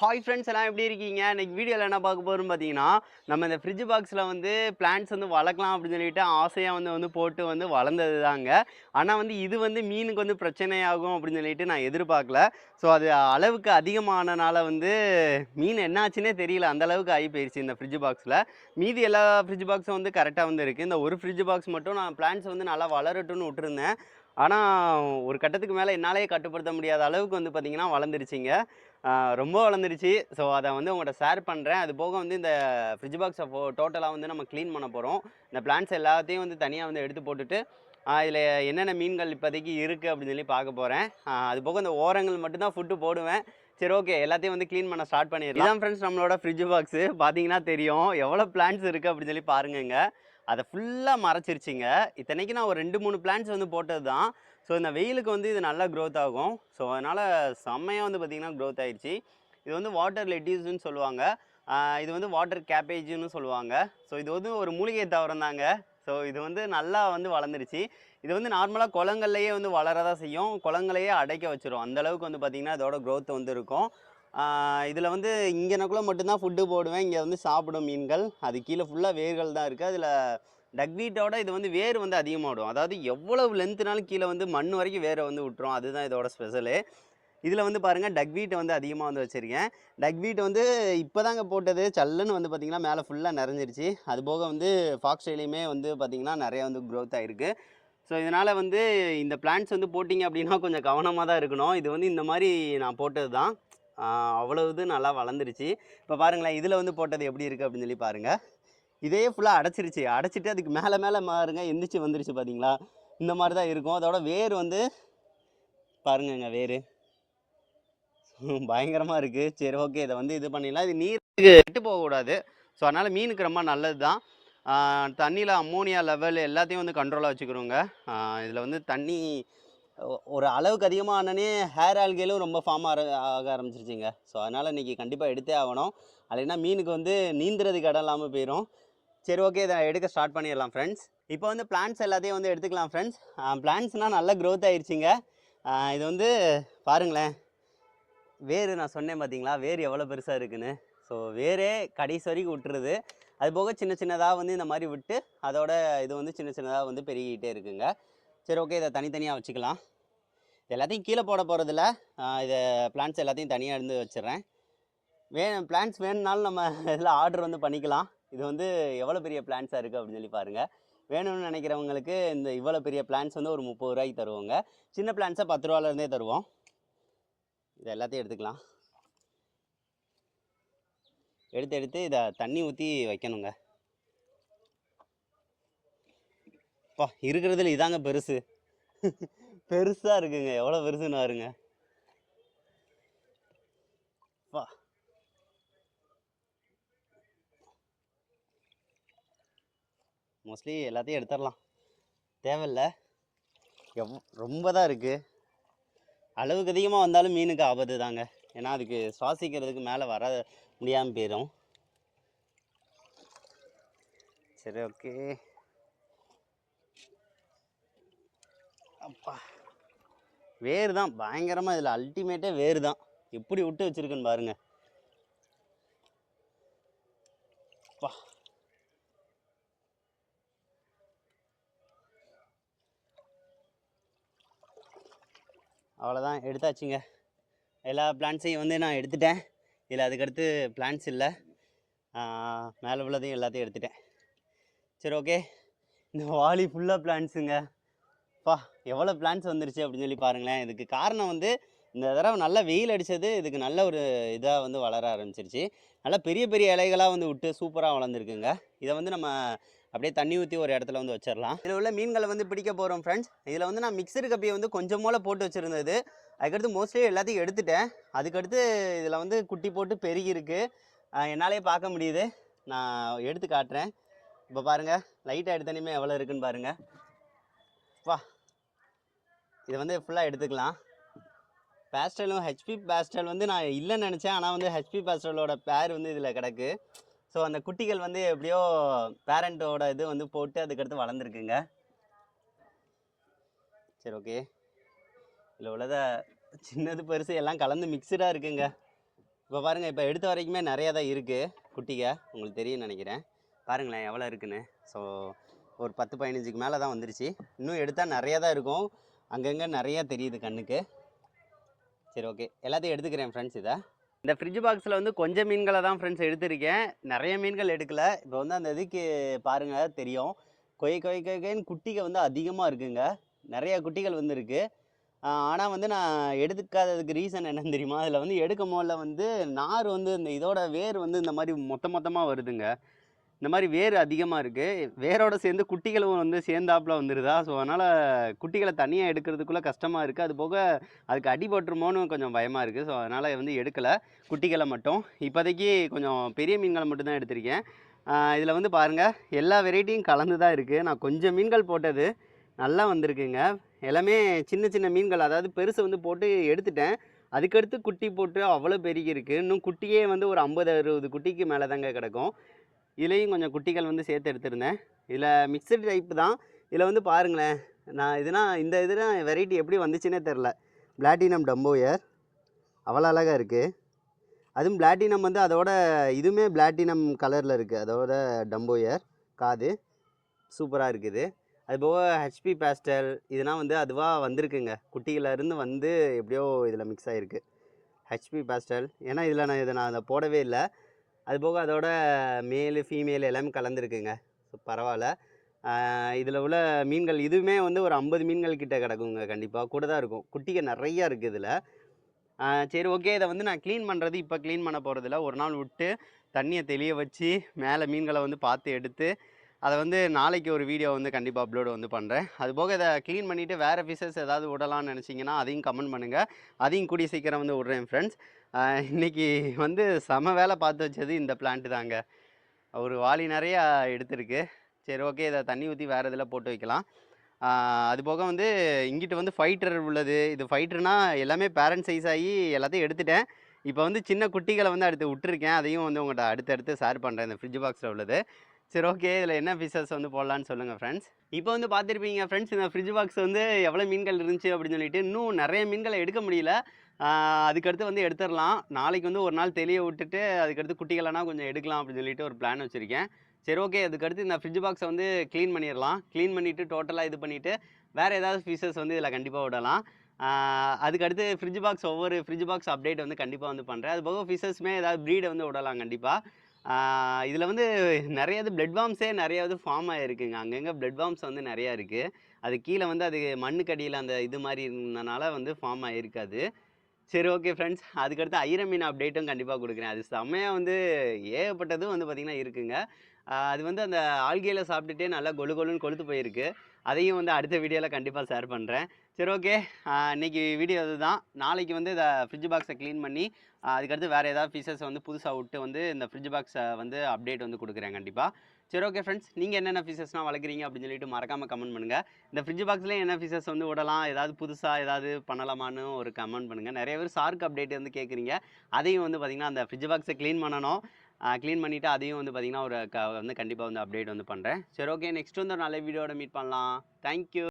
Hi friends எல்லாம் எப்படி இருக்கீங்க? இன்னைக்கு வீடியோவில் என்ன பார்க்க போகிறோம் பார்த்தீங்கன்னா நம்ம இந்த ஃப்ரிட்ஜ் பாக்ஸில் வந்து பிளான்ட்ஸ் வந்து வளர்க்கலாம் அப்படின்னு சொல்லிட்டு ஆசையாக வந்து வந்து போட்டு வந்து வளர்ந்தது தாங்க ஆனால் வந்து இது வந்து மீனுக்கு வந்து பிரச்சனையாகும் அப்படின்னு சொல்லிட்டு நான் எதிர்பார்க்கல. ஸோ அது அளவுக்கு அதிகமானனால வந்து மீன் என்னாச்சுன்னே தெரியல. அந்த அளவுக்கு ஆகி போயிடுச்சு இந்த ஃப்ரிட்ஜ் பாக்ஸில் மீதி எல்லா ஃப்ரிட்ஜ் பாக்ஸும் வந்து கரெக்டாக வந்து இருக்குது இந்த ஒரு ஃப்ரிட்ஜ் பாக்ஸ் மட்டும் நான் பிளான்ட்ஸ் வந்து நல்லா வளரட்டும்னு விட்டுருந்தேன். ஆனால் ஒரு கட்டத்துக்கு மேலே என்னாலே கட்டுப்படுத்த முடியாத அளவுக்கு வந்து பார்த்திங்கன்னா வளர்ந்துருச்சிங்க. ரொம்ப வளர்ந்துருச்சு. ஸோ அதை வந்து உங்கள்கிட்ட ஷேர் பண்ணுறேன் அது போக வந்து இந்த ஃப்ரிட்ஜ் பாக்ஸை ஃபோ டோட்டலாக வந்து நம்ம க்ளீன் பண்ண போகிறோம் இந்த பிளான்ஸ் எல்லாத்தையும் வந்து தனியாக வந்து எடுத்து போட்டுட்டு இதில் என்னென்ன மீன்கள் இப்போதைக்கு இருக்குது அப்படின்னு சொல்லி பார்க்க போகிறேன் அது போக இந்த ஓரங்கள் மட்டும்தான் ஃபுட்டு போடுவேன். சரி ஓகே எல்லாத்தையும் வந்து க்ளீன் பண்ண ஸ்டார்ட் பண்ணிடலாம். ஃப்ரெண்ட்ஸ் நம்மளோட ஃப்ரிட்ஜ் பாக்ஸு பார்த்தீங்கன்னா தெரியும். எவ்வளோ பிளான்ஸ் இருக்குது அப்படின்னு சொல்லி பாருங்கங்க. அதை ஃபுல்லாக மறைச்சிருச்சிங்க. இத்தனைக்கு நான் ஒரு ரெண்டு மூணு பிளான்ட்ஸ் வந்து போட்டது தான் ஸோ இந்த வெயிலுக்கு வந்து இது நல்லா க்ரோத் ஆகும். ஸோ அதனால் செம்மையாக வந்து பார்த்திங்கன்னா க்ரோத் ஆயிடுச்சு இது வந்து வாட்டர் லெட்டிஸ்ன்னு சொல்லுவாங்க. இது வந்து வாட்டர் கேபேஜுன்னு சொல்லுவாங்க. ஸோ இது வந்து ஒரு மூலிகை தாவரம் தாங்க. ஸோ இது வந்து நல்லா வந்து வளர்ந்துருச்சு. இது வந்து நார்மலாக குளங்கள்லையே வந்து வளரதான் செய்யும். குளங்களையே அடைக்க வச்சிரும். அந்தளவுக்கு வந்து பார்த்திங்கன்னா இதோட க்ரோத் வந்து இருக்கும். இதில் வந்து இங்கேனக்குள்ளே மட்டும்தான் ஃபுட்டு போடுவேன். இங்கே வந்து சாப்பிடும் மீன்கள். அது கீழே ஃபுல்லாக வேர்கள் தான் இருக்குது அதில் டக்வீட்டோட இது வந்து வேர் வந்து அதிகமாகிடும் அதாவது எவ்வளவு லென்த்துனாலும் கீழே வந்து மண் வரைக்கும் வேரை வந்து விட்டுரும். அதுதான் இதோட ஸ்பெஷலு இதில் வந்து பாருங்கள் டக்வீட்டை வந்து அதிகமாக வந்து வச்சுருக்கேன். டக்வீட் வந்து இப்போ தாங்க போட்டது. சல்லுன்னு வந்து பார்த்திங்கன்னா மேலே ஃபுல்லாக நிறைஞ்சிருச்சு. அது போக வந்து ஃபாக்ஸ்டைலையுமே வந்து பார்த்திங்கன்னா நிறையா வந்து க்ரோத் ஆகிருக்கு ஸோ இதனால் வந்து இந்த பிளான்ட்ஸ் வந்து போட்டிங்க அப்படின்னா கொஞ்சம் கவனமாக தான் இருக்கணும். இது வந்து இந்த மாதிரி நான் போட்டது தான் அவ்வளோ இது நல்லா வளர்ந்துருச்சு. இப்போ பாருங்களேன் இதில் வந்து போட்டது எப்படி இருக்குது அப்படின்னு சொல்லி பாருங்கள் இதே ஃபுல்லாக அடைச்சிருச்சு. அடைச்சிட்டு அதுக்கு மேலே மேலே மாறுங்க எந்திரிச்சு வந்துருச்சு பார்த்தீங்களா இந்த மாதிரி தான் இருக்கும். அதோட வேர் வந்து பாருங்கங்க வேர். பயங்கரமாக இருக்குது சரி ஓகே இதை வந்து இது பண்ணிடலாம். இது நீருக்கு விட்டு போகக்கூடாது ஸோ அதனால் மீனுக்கு ரொம்ப நல்லது தான் தண்ணியில் அம்மோனியா லெவல் எல்லாத்தையும் வந்து கண்ட்ரோலாக வச்சுக்கிறோங்க இதில் வந்து தண்ணி ஒரு அளவுக்கு அதிகமானனே ஹேர் ஆல்கேலும் ரொம்ப ஃபார்ம் ஆக ஆக ஆரம்பிச்சிருச்சிங்க. ஸோ அதனால் இன்றைக்கி கண்டிப்பாக எடுத்தே ஆகணும். இல்லைன்னா மீனுக்கு வந்து நீந்துறதுக்கு இடம் இல்லாமல் போயிடும் சரி ஓகே இதை எடுக்க ஸ்டார்ட் பண்ணிடலாம் ஃப்ரெண்ட்ஸ் இப்போ வந்து பிளான்ஸ் எல்லாத்தையும் வந்து எடுத்துக்கலாம் ஃப்ரெண்ட்ஸ் பிளான்ஸ்னால் நல்ல க்ரோத் ஆயிடுச்சுங்க இது வந்து பாருங்களேன். வேர் நான் சொன்னேன் பார்த்தீங்களா வேர் எவ்வளோ பெருசாக இருக்குன்னு. ஸோ வேரே கடைசி வரைக்கும் விட்டுருது. அது போக சின்ன சின்னதாக வந்து இந்த மாதிரி விட்டு அதோட இது வந்து சின்ன சின்னதாக வந்து பெருகிக்கிட்டே இருக்குங்க. சரி ஓகே இதை தனித்தனியாக வச்சுக்கலாம். இது எல்லாத்தையும் கீழே போட போகிறதில்ல இதை பிளான்ஸ் எல்லாத்தையும் தனியாக இருந்து வச்சிடுறேன். வே பிளான்ஸ் வேணும்னாலும் நம்ம இதில் ஆர்டர் வந்து பண்ணிக்கலாம். இது வந்து எவ்வளோ பெரிய பிளான்ஸாக இருக்குது அப்படின்னு சொல்லி பாருங்கள் வேணும்னு நினைக்கிறவங்களுக்கு இந்த இவ்வளோ பெரிய பிளான்ஸ் வந்து ஒரு முப்பது ரூபாய்க்கு தருவோங்க. சின்ன பிளான்ஸை பத்து ரூபாலேருந்தே தருவோம். இது எல்லாத்தையும் எடுத்துக்கலாம். எடுத்து எடுத்து இதை தண்ணி ஊற்றி வைக்கணுங்க. அப்பா இருக்கிறதுல இதாங்க பெருசு. பெருசாக இருக்குங்க. எவ்வளோ பெருசுன்னு வருங்க வா. மோஸ்ட்லி எல்லாத்தையும் எடுத்துடலாம். தேவையில்ல. எவ் ரொம்ப தான் இருக்குது அளவுக்கு அதிகமாக வந்தாலும் மீனுக்கு ஆபத்து தாங்க. ஏன்னா அதுக்கு சுவாசிக்கிறதுக்கு மேலே வர முடியாமல் போயிடும் சரி ஓகே. அப்பா. வேர் தான் பயங்கரமாக இதில் அல்டிமேட்டே வேர் தான் எப்படி விட்டு வச்சிருக்குன்னு பாருங்க. பா அவ்வளோதான் எடுத்தாச்சுங்க. எல்லா பிளான்ஸையும் வந்து நான் எடுத்துட்டேன். இதில் அதுக்கடுத்து பிளான்ஸ் இல்லை. மேலே உள்ளதையும் எல்லாத்தையும் எடுத்துட்டேன். சரி ஓகே இந்த வாலி ஃபுல்லாக பிளான்ஸுங்க அப்பா எவ்வளோ பிளான்ஸ் வந்துருச்சு அப்படின்னு சொல்லி பாருங்களேன். இதுக்கு காரணம் வந்து இந்த தடவை நல்ல வெயில் அடித்தது இதுக்கு நல்ல ஒரு இதாக வந்து வளர ஆரம்பிச்சிருச்சு. நல்லா பெரிய பெரிய இலைகளாக வந்து விட்டு சூப்பராக வளர்ந்துருக்குங்க. இதை வந்து நம்ம அப்படியே தண்ணி ஊற்றி ஒரு இடத்துல வந்து வச்சிடலாம். இதில் உள்ள மீன்களை வந்து பிடிக்க போகிறோம் ஃப்ரெண்ட்ஸ் இதில் வந்து நான் மிக்சரு கப்பியை வந்து கொஞ்சம் போட்டு வச்சுருந்தது. அதுக்கடுத்து மோஸ்ட்லி எல்லாத்தையும் எடுத்துட்டேன். அதுக்கடுத்து இதில் வந்து குட்டி போட்டு பெருகி இருக்குது என்னாலே பார்க்க முடியுது. நான் எடுத்து காட்டுறேன். இப்போ பாருங்கள் லைட்டாக எடுத்தனையுமே எவ்வளோ இருக்குன்னு பாருங்கள் வா. இதை வந்து ஃபுல்லாக எடுத்துக்கலாம். பேஸ்டலும் ஹெச்பி பேஸ்டல் வந்து நான் இல்லைன்னு நினச்சேன். ஆனால் வந்து ஹெச்பி பேஸ்டலோட பேர் வந்து இதில் கிடக்கு. ஸோ அந்த குட்டிகள் வந்து எப்படியோ பேரண்ட்டோட இது வந்து போட்டு அதுக்கடுத்து வளர்ந்துருக்குங்க. சரி ஓகே இதில் உள்ளத சின்னது பெருசு எல்லாம் கலந்து மிக்சடாக இருக்குங்க. இப்போ பாருங்கள் இப்போ எடுத்த வரைக்குமே நிறையா தான் இருக்குது குட்டிக உங்களுக்கு தெரியும்னு நினைக்கிறேன். பாருங்களேன் எவ்வளோ இருக்குன்னு. ஸோ ஒரு பத்து பதினஞ்சுக்கு மேலே தான் வந்துருச்சு. இன்னும் எடுத்தால் நிறையா தான் இருக்கும். அங்கங்கே நிறையா தெரியுது கண்ணுக்கு. சரி ஓகே எல்லாத்தையும் எடுத்துக்கிறேன் ஃப்ரெண்ட்ஸ் இதை. இந்த ஃப்ரிட்ஜ் பாக்ஸில் வந்து கொஞ்சம் மீன்களை தான் ஃப்ரெண்ட்ஸ் எடுத்திருக்கேன். நிறைய மீன்கள் எடுக்கல. இப்போ வந்து அந்த இதுக்கு பாருங்கள் தெரியும். கொய் கொய் கொய் கொய்ன்னு குட்டிகள் வந்து அதிகமாக இருக்குங்க. நிறைய குட்டிகள் வந்து இருக்குது ஆனால் வந்து நான் எடுத்துக்காததுக்கு ரீசன் என்னன்னு தெரியுமா? அதில் வந்து எடுக்கும் போதில் வந்து நார் வந்து இந்த இதோட வேர் வந்து இந்த மாதிரி மொத்த மொத்தமாக வருதுங்க. இந்த மாதிரி வேர் அதிகமாக இருக்குது வேரோட சேர்ந்து குட்டிகளும் வந்து சேர்ந்தாப்பில் வந்துடுதா ஸோ அதனால் குட்டிகளை தனியாக எடுக்கிறதுக்குள்ளே கஷ்டமாக இருக்குது அது போக அதுக்கு அடிபட்டுருமோன்னு கொஞ்சம் பயமாக இருக்குது ஸோ அதனால் வந்து எடுக்கலை. குட்டிகளை மட்டும். இப்போதைக்கு கொஞ்சம் பெரிய மீன்களை மட்டும்தான் எடுத்திருக்கேன். இதில் வந்து பாருங்கள் எல்லா வெரைட்டியும் கலந்து தான் இருக்குது நான் கொஞ்சம் மீன்கள் போட்டது நல்லா வந்திருக்குங்க. எல்லாமே சின்ன சின்ன மீன்கள். அதாவது பெருசை வந்து போட்டு எடுத்துட்டேன். அதுக்கடுத்து குட்டி போட்டு அவ்வளோ பெருகி இருக்குது இன்னும் குட்டியே வந்து ஒரு ஐம்பது அறுபது குட்டிக்கு மேலே தாங்க கிடக்கும். இதுலேயும் கொஞ்சம் குட்டிகள் வந்து சேர்த்து எடுத்திருந்தேன். இதில் மிக்சடு டைப்பு தான். இதில் வந்து பாருங்களேன் நான் இதுனா இந்த இதுனா வெரைட்டி எப்படி வந்துச்சுன்னே தெரில. பிளாட்டினம் டம்போயர் அவ்வளோ அழகாக இருக்குது அதுவும் பிளாட்டினம் வந்து அதோட இதுவுமே பிளாட்டினம் கலரில் இருக்குது அதோட டம்போயர் காது. சூப்பராக இருக்குது. அதுபோக ஹெச்பி பேஸ்டல் இதெல்லாம் வந்து அதுவாக வந்திருக்குங்க. குட்டியில இருந்து வந்து எப்படியோ இதில் மிக்ஸ் ஆகிருக்கு ஹெச்பி பேஸ்டல் ஏன்னா இதில் நான் இதை நான் அதை போடவே இல்லை. அது போக அதோட மேலு ஃபீமேல் எல்லாமே கலந்துருக்குங்க. ஸோ பரவாயில்ல. இதில் உள்ள மீன்கள் இதுவுமே வந்து ஒரு ஐம்பது மீன்கள் கிட்டே கிடக்குங்க கண்டிப்பாக கூட தான் இருக்கும். குட்டிகள் நிறையா இருக்குது இதில். சரி ஓகே இதை வந்து நான் க்ளீன் பண்ணுறது இப்போ க்ளீன் பண்ண போகிறதில்ல ஒரு நாள் விட்டு தண்ணியை தெளிய வச்சு மேலே மீன்களை வந்து பார்த்து எடுத்து அதை வந்து நாளைக்கு ஒரு வீடியோ வந்து கண்டிப்பாக அப்லோடு வந்து பண்ணுறேன் அது போக இதை க்ளீன் பண்ணிவிட்டு வேறு ஃபிஷஸ் ஏதாவது விடலாம்னு நினச்சிங்கன்னா அதையும் கமெண்ட் பண்ணுங்கள் அதையும் கூடிய சீக்கிரம் வந்து விட்றேன் ஃப்ரெண்ட்ஸ் இன்றைக்கி வந்து செம வேலை பார்த்து வச்சது இந்த பிளான்ட்டு தாங்க. ஒரு வாளி நிறையா எடுத்திருக்கு. சரி ஓகே இதை தண்ணி ஊற்றி வேறு இதில் போட்டு வைக்கலாம். அதுபோக அது போக வந்து இங்கிட்டு வந்து ஃபைட்டர் உள்ளது. இது ஃபைட்டர்னால் எல்லாமே பேரண்ட் சைஸ் ஆகி எல்லாத்தையும் எடுத்துட்டேன். இப்போ வந்து சின்ன குட்டிகளை வந்து அடுத்து விட்டுருக்கேன். அதையும் வந்து உங்கள்கிட்ட அடுத்தடுத்து ஷேர் பண்ணுறேன் இந்த ஃப்ரிட்ஜ் பாக்ஸில் உள்ளது. சரி ஓகே இதில் என்ன ஃபிஷஸ் வந்து போடலான்னு சொல்லுங்கள் ஃப்ரெண்ட்ஸ் இப்போ வந்து பார்த்துருப்பீங்க ஃப்ரெண்ட்ஸ் இந்த ஃப்ரிட்ஜ் பாக்ஸ் வந்து எவ்வளோ மீன்கள் இருந்துச்சு அப்படின்னு சொல்லிட்டு இன்னும் நிறைய மீன்களை எடுக்க முடியல. அதுக்கடுத்து வந்து எடுத்துடலாம் நாளைக்கு வந்து ஒரு நாள் தெளிய விட்டுட்டு அதுக்கடுத்து குட்டிகளெல்லாம் கொஞ்சம் எடுக்கலாம் அப்படின்னு சொல்லிட்டு ஒரு பிளான் வச்சுருக்கேன். சரி ஓகே அதுக்கடுத்து இந்த ஃப்ரிட்ஜ் பாக்ஸை வந்து க்ளீன் பண்ணிடலாம் க்ளீன் பண்ணிவிட்டு டோட்டலாக இது பண்ணிவிட்டு வேறு ஏதாவது ஃபீச்சர்ஸ் வந்து இதில் கண்டிப்பாக விடலாம். அதுக்கடுத்து ஃப்ரிட்ஜ் பாக்ஸ் ஒவ்வொரு ஃப்ரிட்ஜ் பாக்ஸ் அப்டேட் வந்து கண்டிப்பாக வந்து பண்ணுறேன் அது போக ஃபிஷஸ்மே ஏதாவது ப்ரீடை வந்து விடலாம் கண்டிப்பாக இதில் வந்து நிறைய இது பிளட் பாம்ஸே நிறைய இது ஃபார்ம் ஆகிருக்குங்க அங்கங்கே பிளட் பாம்ஸ் வந்து நிறையா இருக்குது அது கீழே வந்து அது மண்ணுக்கடியில் அந்த இது மாதிரி இருந்தனால வந்து ஃபார்ம் ஆகிருக்காது சரி ஓகே ஃப்ரெண்ட்ஸ். அதுக்கடுத்து ஐர மீன் அப்டேட்டும் கண்டிப்பாக கொடுக்குறேன். அது செம்மையாக வந்து ஏகப்பட்டதும் வந்து பார்த்திங்கன்னா இருக்குங்க. அது வந்து அந்த ஆல்கையில் சாப்பிட்டுட்டே நல்லா கொலு கொலுன்னு கொழுத்து போயிருக்கு. அதையும் வந்து அடுத்த வீடியோவில் கண்டிப்பாக ஷேர் பண்ணுறேன் சரி ஓகே. இன்னைக்கு வீடியோ இதுதான். நாளைக்கு வந்து இதை ஃப்ரிட்ஜ் பாக்ஸை க்ளீன் பண்ணி அதுக்கடுத்து வேறு ஏதாவது ஃபீச்சர்ஸ் வந்து புதுசாக விட்டு வந்து இந்த ஃப்ரிட்ஜ் பாக்ஸை வந்து அப்டேட் வந்து கொடுக்குறேன் கண்டிப்பாக சரி ஓகே ஃப்ரெண்ட்ஸ் நீங்கள் என்னென்ன ஃபீச்சர்ஸ்லாம் வளர்க்குறீங்க அப்படின்னு சொல்லிட்டு மறக்காமல் கமெண்ட் பண்ணுங்கள் இந்த ஃப்ரிட்ஜ் பாக்ஸில் என்ன ஃபிஷஸ் வந்து விடலாம் ஏதாவது புதுசாக ஏதாவது பண்ணலாமான்னு ஒரு கமெண்ட் பண்ணுங்கள் நிறைய பேர் சார்க் அப்டேட் வந்து கேட்குறீங்க அதையும் வந்து பார்த்திங்கன்னா அந்த ஃப்ரிட்ஜ் பாக்ஸை க்ளீன் பண்ணணும். க்ளீன் பண்ணிவிட்டு அதையும் வந்து பார்த்திங்கன்னா ஒரு க வந்து கண்டிப்பாக வந்து அப்டேட் வந்து பண்ணுறேன் சரி ஓகே நெக்ஸ்ட் வந்து ஒரு நல்ல வீடியோட மீட் பண்ணலாம். தேங்க்யூ